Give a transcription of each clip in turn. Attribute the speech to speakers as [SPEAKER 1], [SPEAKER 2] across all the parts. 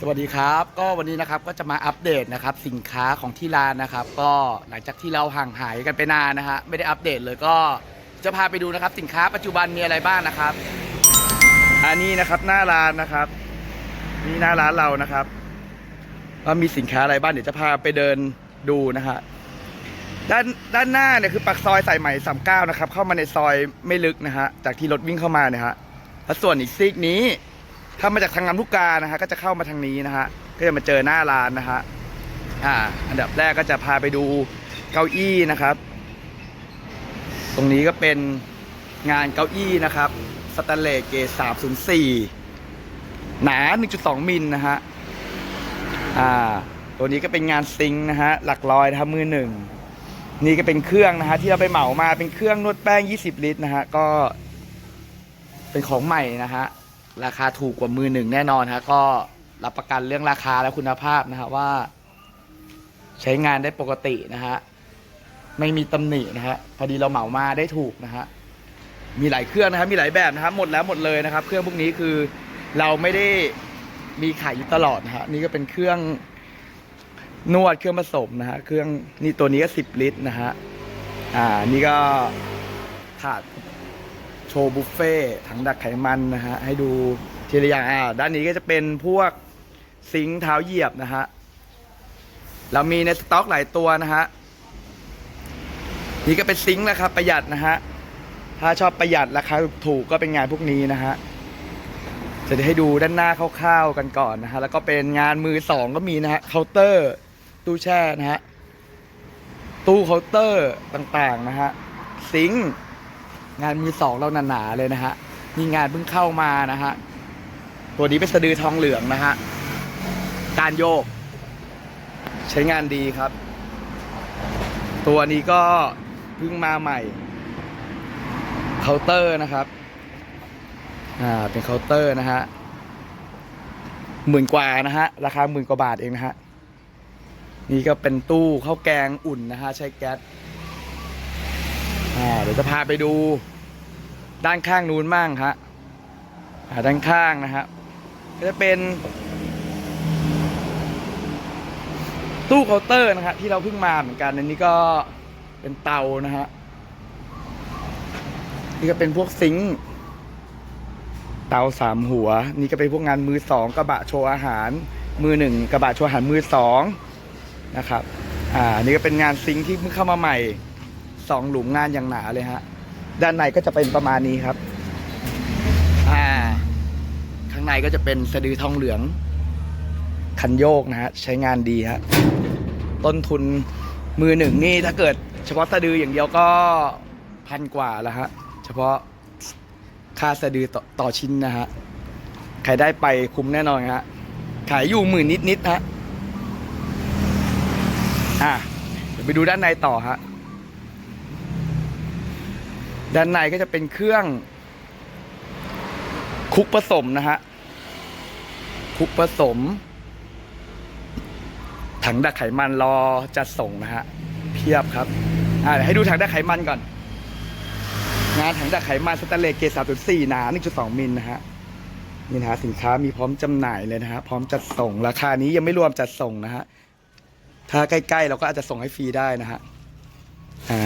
[SPEAKER 1] สวัสดีครับ ก็วันนี้นะครับก็จะมาอัปเดตนะครับสินค้าของที่ร้านนะครับ ก็หลังจากที่เราห่างหายกันไปนานนะฮะไม่ได้อัปเดตเลยก็จะพาไปดูนะครับ สินค้าปัจจุบันมีอะไรบ้างนะครับ อันนี้นะครับหน้าร้านนะครับนี่หน้าร้านเรานะครับว่ามีสินค้าอะไรบ้างเดี๋ยวจะพาไปเดินดูนะฮะด้านด้านหน้าเนี่ยคือปากซอยสายใหม่สามเก้านะครับ เข้ามาในซอยไม่ลึกนะฮะจากที่รถวิ่งเข้ามาเนี่ยฮะแล้วส่วนอีกซีกนี้ ถ้ามาจากทางลำลูกกานะฮะก็จะเข้ามาทางนี้นะฮะก็จะมาเจอหน้าร้านนะฮะอ่า อันดับแรกก็จะพาไปดูเก้าอี้นะครับ ตรงนี้ก็เป็นงานเก้าอี้นะครับสแตนเลสเกรด304หนา 1.2 มิลนะฮะ อ่า ตัวนี้ก็เป็นงานซิงนะฮะ หลักร้อยนะครับมือหนึ่ง นี่ก็เป็นเครื่องนะฮะที่เราไปเหมามาเป็นเครื่องนวดแป้ง 20 ลิตรนะฮะ ก็เป็นของใหม่นะฮะ ราคาถูกกว่ามือหนึ่งแน่นอนฮะก็รับประกันเรื่องราคาและคุณภาพนะฮะว่า ใช้งานได้ปกตินะฮะไม่มีตำหนินะฮะพอดีเราเหมามาได้ถูกนะฮะมีหลายเครื่องนะครับมีหลายแบบนะครับหมดแล้วหมดเลยนะครับ เครื่องพวกนี้คือเราไม่ได้มีขายอยู่ตลอดนะฮะนี่ก็เป็นเครื่องนวดเครื่องผสมนะฮะเครื่องนี่ตัวนี้ก็สิบลิตรนะฮะอ่านี่ก็ถาด ว์บุฟเฟ่ถังดักไขมันนะฮะให้ดูทีละอย่างอ่าด้านนี้ก็จะเป็นพวกซิงค์เท้าเหยียบนะฮะเรามีในสต็อกหลายตัวนะฮะนี่ก็เป็นซิงค์นะครับประหยัดนะฮะถ้าชอบประหยัดราคาถูกก็เป็นงานพวกนี้นะฮะจะได้ให้ดูด้านหน้าคร่าวๆกันก่อนนะฮะแล้วก็เป็นงานมือสองก็มีนะฮะเคาน์เตอร์ตู้แช่นะฮะตู้เคาน์เตอร์ต่างๆนะฮะซิงค์ งานมือสองเราหนาๆเลยนะฮะนี่งานเพิ่งเข้ามานะฮะตัวนี้เป็นสะดือทองเหลืองนะฮะการโยก ใช้งานดีครับ ตัวนี้ก็เพิ่งมาใหม่เคาน์เตอร์นะครับอ่าเป็นเคาน์เตอร์นะฮะหมื่นกว่านะฮะราคาหมื่นกว่าบาทเองนะฮะนี่ก็เป็นตู้ข้าวแกงอุ่นนะฮะใช้แก๊ส เดี๋ยวจะพาไปดูด้านข้างนู้นบ้างครับด้านข้างนะฮะก็จะเป็น ตู้เคาน์เตอร์นะฮะที่เราเพิ่งมาเหมือนกันอันนี้ก็เป็นเตานะฮะนี่ก็เป็นพวกซิงค์เตาสามหัว นี่ก็เป็นพวกงานมือสองกระบะโชว์อาหาร มือหนึ่งกระบะโชว์อาหารมือสองนะครับ อ่า นี่ก็เป็นงานซิงค์ที่เพิ่งเข้ามาใหม่ สองหลุมงานอย่างหนาเลยฮะ ด้านในก็จะเป็นประมาณนี้ครับ อ่า ข้างในก็จะเป็นสะดือทองเหลือง คันโยกนะฮะ ใช้งานดีฮะ ต้นทุนมือหนึ่งนี่ถ้าเกิด เฉพาะสะดืออย่างเดียวก็พันกว่าแล้วฮะ เฉพาะค่าสะดือต่อต่อชิ้นนะฮะ ใครได้ไปคุ้มแน่นอนฮะ ขายอยู่หมื่นนิดๆฮะ อะเดี๋ยวไปดูด้านในต่อฮะ ด้านในก็จะเป็นเครื่องคลุกผสมนะฮะคลุกผสม ถังดักไขมันรอจัดส่งนะฮะ เพียบครับ อ่าให้ดูถังดักไขมันก่อนงานถังดักไขมันสแตนเลสเกรด3.4หนา1.2มิลนะฮะนี่นะฮะสินค้ามีพร้อมจำหน่ายเลยนะฮะ พร้อมจัดส่ง ราคานี้ยังไม่รวมจัดส่งนะฮะ ถ้าใกล้ๆเราก็อาจจะส่งให้ฟรีได้นะฮะ อ่า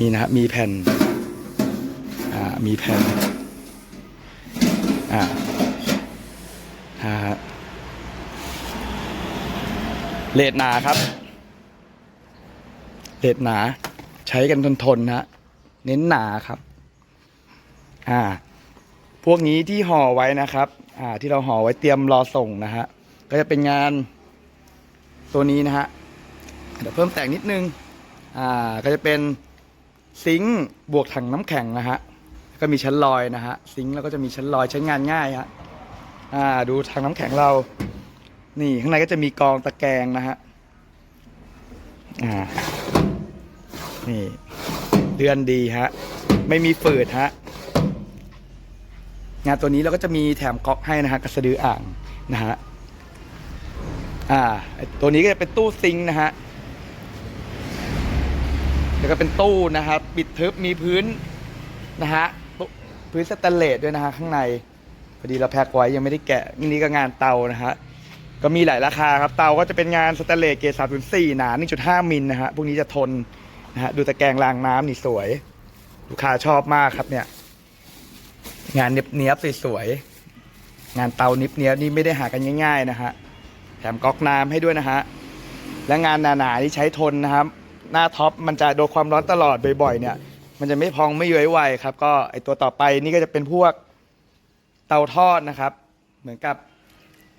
[SPEAKER 1] นี่นะฮะมีแผ่นอ่ามีแผ่นอ่าฮะเลดหนาครับเลดหนาใช้กันทนทนนะฮะเน้นหนาครับอ่าพวกนี้ที่ห่อไว้นะครับอ่าที่เราห่อไว้เตรียมรอส่งนะฮะก็จะเป็นงานตัวนี้นะฮะเดี๋ยวเพิ่มแต่งนิดนึงอ่าก็จะเป็น ซิงค์บวกถังน้ำแข็งนะฮะก็มีชั้นลอยนะฮะซิงค์แล้วก็จะมีชั้นลอยใช้งานง่ายฮะอ่าดูถังน้ำแข็งเรา นี่ข้างในก็จะมีกองตะแกรงนะฮะอ่านี่เดือนดีฮะไม่มีฝืดฮะงานตัวนี้เราก็จะมีแถมก๊อกให้นะฮะกระสะดืออ่างนะฮะอ่าตัวนี้ก็จะเป็นตู้ซิงค์นะฮะ แล้วก็เป็นตู้นะครับปิดทึบมีพื้นนะฮะพื้นสแตนเลสด้วยนะฮะข้างในพอดีเราแพ็คไว้ยังไม่ได้แกะนี่ก็งานเตานะฮะก็มีหลายราคาครับเตาก็จะเป็นงานสแตนเลสเกรดสามสี่หนา1.5มิลนะฮะพวกนี้จะทนนะฮะดูตะแกรงรางน้ำนี่สวย ลูกค้าชอบมากครับเนี่ย งานเนียบๆสวยๆงานเตานิบเนียบนี่ไม่ได้หากันง่าย ๆ นะฮะแถมก๊อกน้ำให้ด้วยนะฮะและงานหนาๆที่ใช้ทนนะครับ หน้าท็อปมันจะโดนความร้อนตลอดบ่อยๆเนี่ย มันจะไม่พองไม่ย้อยไวครับ ก็ไอตัวต่อไปนี่ก็จะเป็นพวกเตาทอดนะครับ เหมือนกับ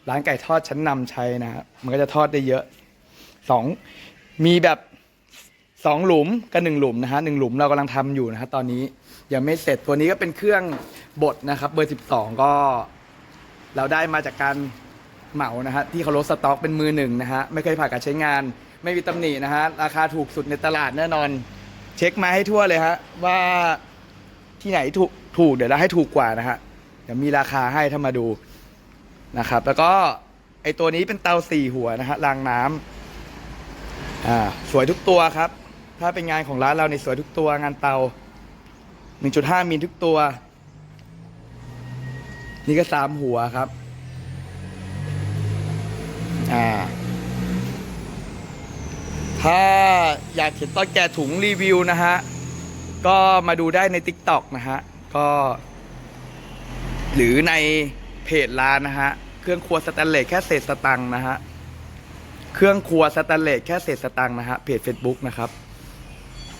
[SPEAKER 1] ร้านไก่ทอดชั้นนำใช้นะครับมันก็จะทอดได้เยอะสองมีแบบสองหลุมกับหนึ่งหลุมนะฮะหนึ่งหลุมเรากำลังทำอยู่นะฮะตอนนี้ยังไม่เสร็จตัวนี้ก็เป็นเครื่องบดนะครับเบอร์สิบสองก็ เราได้มาจากการเหมานะฮะที่เขาลดสต็อกเป็นมือหนึ่งนะฮะไม่เคยผ่านการใช้งาน ไม่มีตำหนินะฮะราคาถูกสุดในตลาดแน่นอน เช็คมาให้ทั่วเลยฮะว่าที่ไหนถูกถูกเดี๋ยวเราให้ถูกกว่านะฮะเดี๋ยวมีราคาให้ถ้ามาดูนะครับ แล้วก็ไอตัวนี้เป็นเตาสี่หัวนะฮะรางน้ำอ่าสวยทุกตัวครับ ถ้าเป็นงานของร้านเราในยสวยทุกตัวงานเตา 1.5มิลทุกตัว นี่ก็สามหัวครับ อ่า ถ้าอยากเห็นตอนแกะถุงรีวิวนะฮะ ก็มาดูได้ใน t ิ k t o k นะฮะ ก็ หรือในเพจร้านนะฮะ เครื่องครัวสแตนเลสแค่เศษสตังค์นะฮะ เครื่องครัวสแตนเลสแค่เศษสตังค์นะฮะ เพจ Facebook นะครับ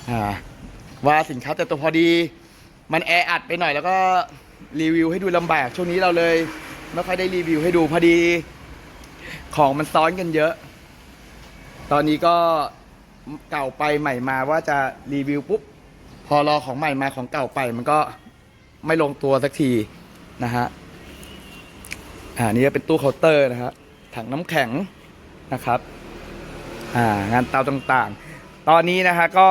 [SPEAKER 1] อ่าว่าสินค้าแต่ตัวพอดี มันแออัดไปหน่อยแล้วก็รีวิวให้ดูลำบากช่วงนี้เราเลยไม่ค่อยได้รีวิวให้ดูพอดี ของมันซ้อนกันเยอะ ตอนนี้ก็เก่าไปใหม่มาว่าจะรีวิวปุ๊บ พอรอของใหม่มาของเก่าไปมันก็ไม่ลงตัวสักทีนะฮะอ่านี่ก็เป็นตู้เคาน์เตอร์นะฮะถังน้ำแข็งนะครับอ่างานเตาต่างๆ ตอนนี้นะฮะก็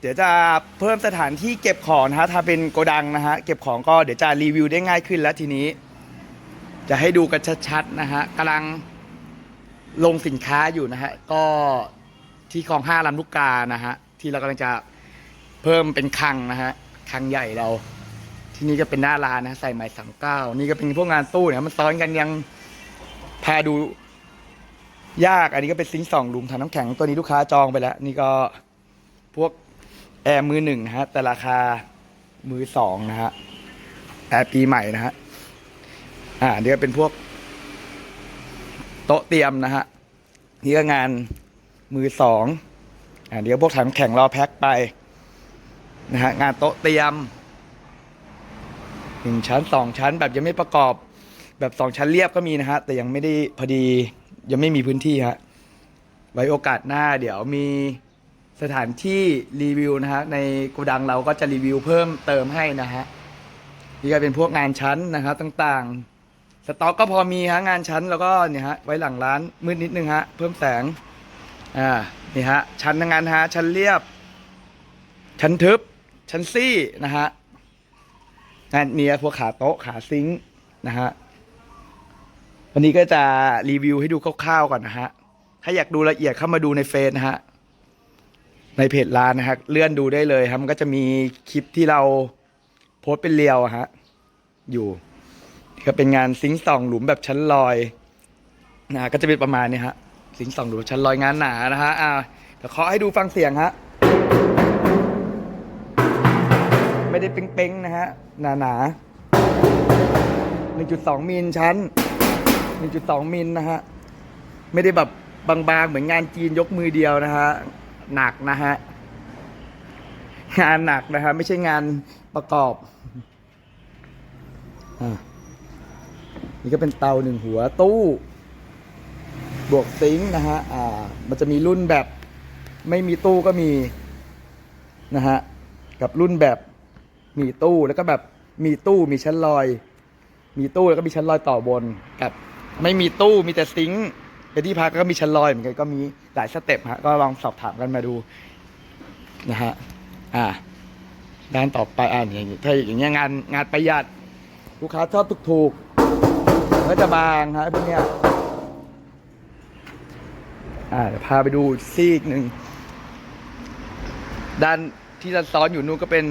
[SPEAKER 1] เดี๋ยวจะเพิ่มสถานที่เก็บของนะฮะถ้าเป็นโกดังนะฮะเก็บของก็เดี๋ยวจะรีวิวได้ง่ายขึ้นแล้วทีนี้ จะให้ดูกันชัดๆนะฮะกำลัง ลงสินค้าอยู่นะฮะ ก็ที่คลองห้าลำลูกกานะฮะ ที่เรากำลังจะเพิ่มเป็นคลังนะฮะคลังใหญ่เรา ที่นี่ก็เป็นหน้าร้านนะใส่ไม้สามเก้านี่ก็เป็นพวกงานตู้เนี่ยมันซ้อนกันยังพาดูยาก อันนี้ก็เป็นซิงสองลุมถังน้ำแข็งตัวนี้ลูกค้าจองไปแล้ว นี่ก็พวกแอร์มือหนึ่งนะฮะ แต่ราคามือสองนะฮะแอร์ปีใหม่นะฮะอ่านี่ก็เป็นพวก โต๊ะเตรียมนะฮะนี่ก็งานมือสองอ่าเดี๋ยวพวกถังน้ำแข็งรอแพ็คไปนะฮะงานโต๊ะเตรียมหนึ่งชั้นสองชั้นแบบยังไม่ประกอบ แบบสองชั้นเรียบก็มีนะฮะ แต่ยังไม่ได้พอดียังไม่มีพื้นที่ฮะไว้โอกาสหน้าเดี๋ยวมีสถานที่รีวิวนะฮะในโกดังเราก็จะรีวิวเพิ่มเติมให้นะฮะนี่ก็เป็นพวกงานชั้นนะครับต่างๆ ต็อกก็พอมีฮะงานชั้นแล้วก็เนี่ยฮะไว้หลังร้านมืดนิดนึงฮะ เพิ่มแสงอ่านี่ฮะชั้นงานฮะชั้นเรียบ ชั้นทึบ ชั้นซี่นะฮะงานเนียพวกขาโต๊ะขาซิงค์นะฮะวันนี้ก็จะรีวิวให้ดูคร่าวๆก่อนนะฮะถ้าอยากดูละเอียดเข้ามาดูในเฟซนะฮะในเพจร้านนะฮะเลื่อนดูได้เลยครับมันก็จะมีคลิปที่เราโพสเป็นเรียวฮะอยู่ ก็เป็นงานซิงสองหลุมแบบชั้นลอยนะก็จะเป็นประมาณนี้ฮะซิงสองหลุมชั้นลอยงานหนานะฮะอ่าเดี๋ยวขอให้ดูฟังเสียงฮะไม่ได้เป้งๆนะฮะหนาหนาหนึ่งจุดสองมิลชั้นหนึ่งจุดสองมิลนะฮะไม่ได้แบบบางๆเหมือนงานจีนยกมือเดียวนะฮะหนักนะฮะงานหนักนะฮะไม่ใช่งานประกอบอะ นี่ก็เป็นเตาหนึ่งหัวตู้ บวกซิงค์นะฮะอ่ามันจะมีรุ่นแบบไม่มีตู้ก็มีนะฮะกับรุ่นแบบมีตู้แล้วก็แบบมีตู้มีชั้นลอย มีตู้แล้วก็มีชั้นลอยต่อบนกับไม่มีตู้มีแต่ซิงค์เป็นที่พักก็มีชั้นลอยเหมือนกันก็มีหลายสเต็ปฮะก็ลองสอบถามกันมาดูนะฮะอ่าด้านต่อไปอ่าอย่างนี้ถ้าอย่างเงี้ยงานงานประหยัดลูกค้าชอบถูกๆ ก็จะบางฮะพวกเนี้ยอ่าเดี๋ยวพาไปดูซีกหนึ่งด้านที่จะซ้อนอยู่นู้นก็เป็น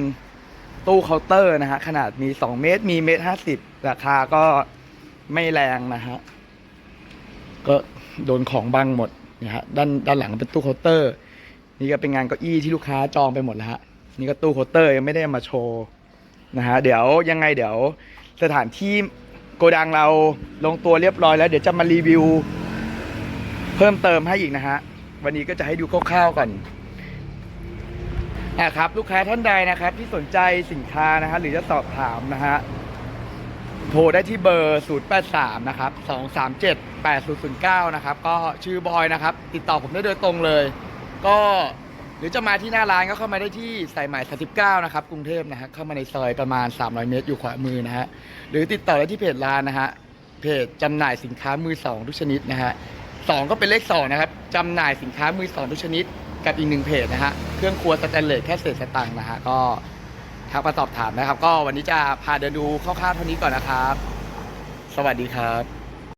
[SPEAKER 1] ตู้เคาน์เตอร์นะฮะ ขนาดมี 2 เมตร มีเมตรห้าสิบราคาก็ไม่แรงนะฮะ ก็โดนของบังหมดนะฮะด้านด้านหลังเป็นตู้เคาน์เตอร์ นี่ก็เป็นงานเก้าอี้ที่ลูกค้าจองไปหมดแล้วฮะ นี่ก็ตู้เคาน์เตอร์ยังไม่ได้มาโชว์นะฮะ เดี๋ยวยังไงเดี๋ยวสถานที่ โกดังเราลงตัวเรียบร้อยแล้วเดี๋ยวจะมารีวิว เพิ่มเติมให้อีกนะฮะ วันนี้ก็จะให้ดูคร่าวๆก่อนนะครับ ลูกค้าท่านใดนะครับ ที่สนใจสินค้านะฮะหรือจะสอบถามนะฮะโทรได้ที่เบอร์ 083 นะครับ 237 8009 นะครับ ก็ชื่อบอยนะครับ ติดต่อผมได้โดยตรงเลย ก็ หรือจะมาที่หน้าร้านก็เข้ามาได้ที่สายใหม่39นะครับกรุงเทพนะฮะเข้ามาในซอยประมาณ 300 เมตรอยู่ขวามือนะฮะหรือติดต่อได้ที่เพจร้านนะฮะเพจจำหน่ายสินค้ามือสองทุกชนิดนะฮะสองก็เป็นเลขสองนะครับจำหน่ายสินค้ามือสองทุกชนิด กับอีกหนึ่งเพจนะฮะเครื่องครัวสแตนเลสแค่เศษสตังค์นะฮะก็ทักมาสอบถามนะครับ ก็วันนี้จะพาเดินดูคร่าวๆเท่านี้ก่อนนะครับ สวัสดีครับ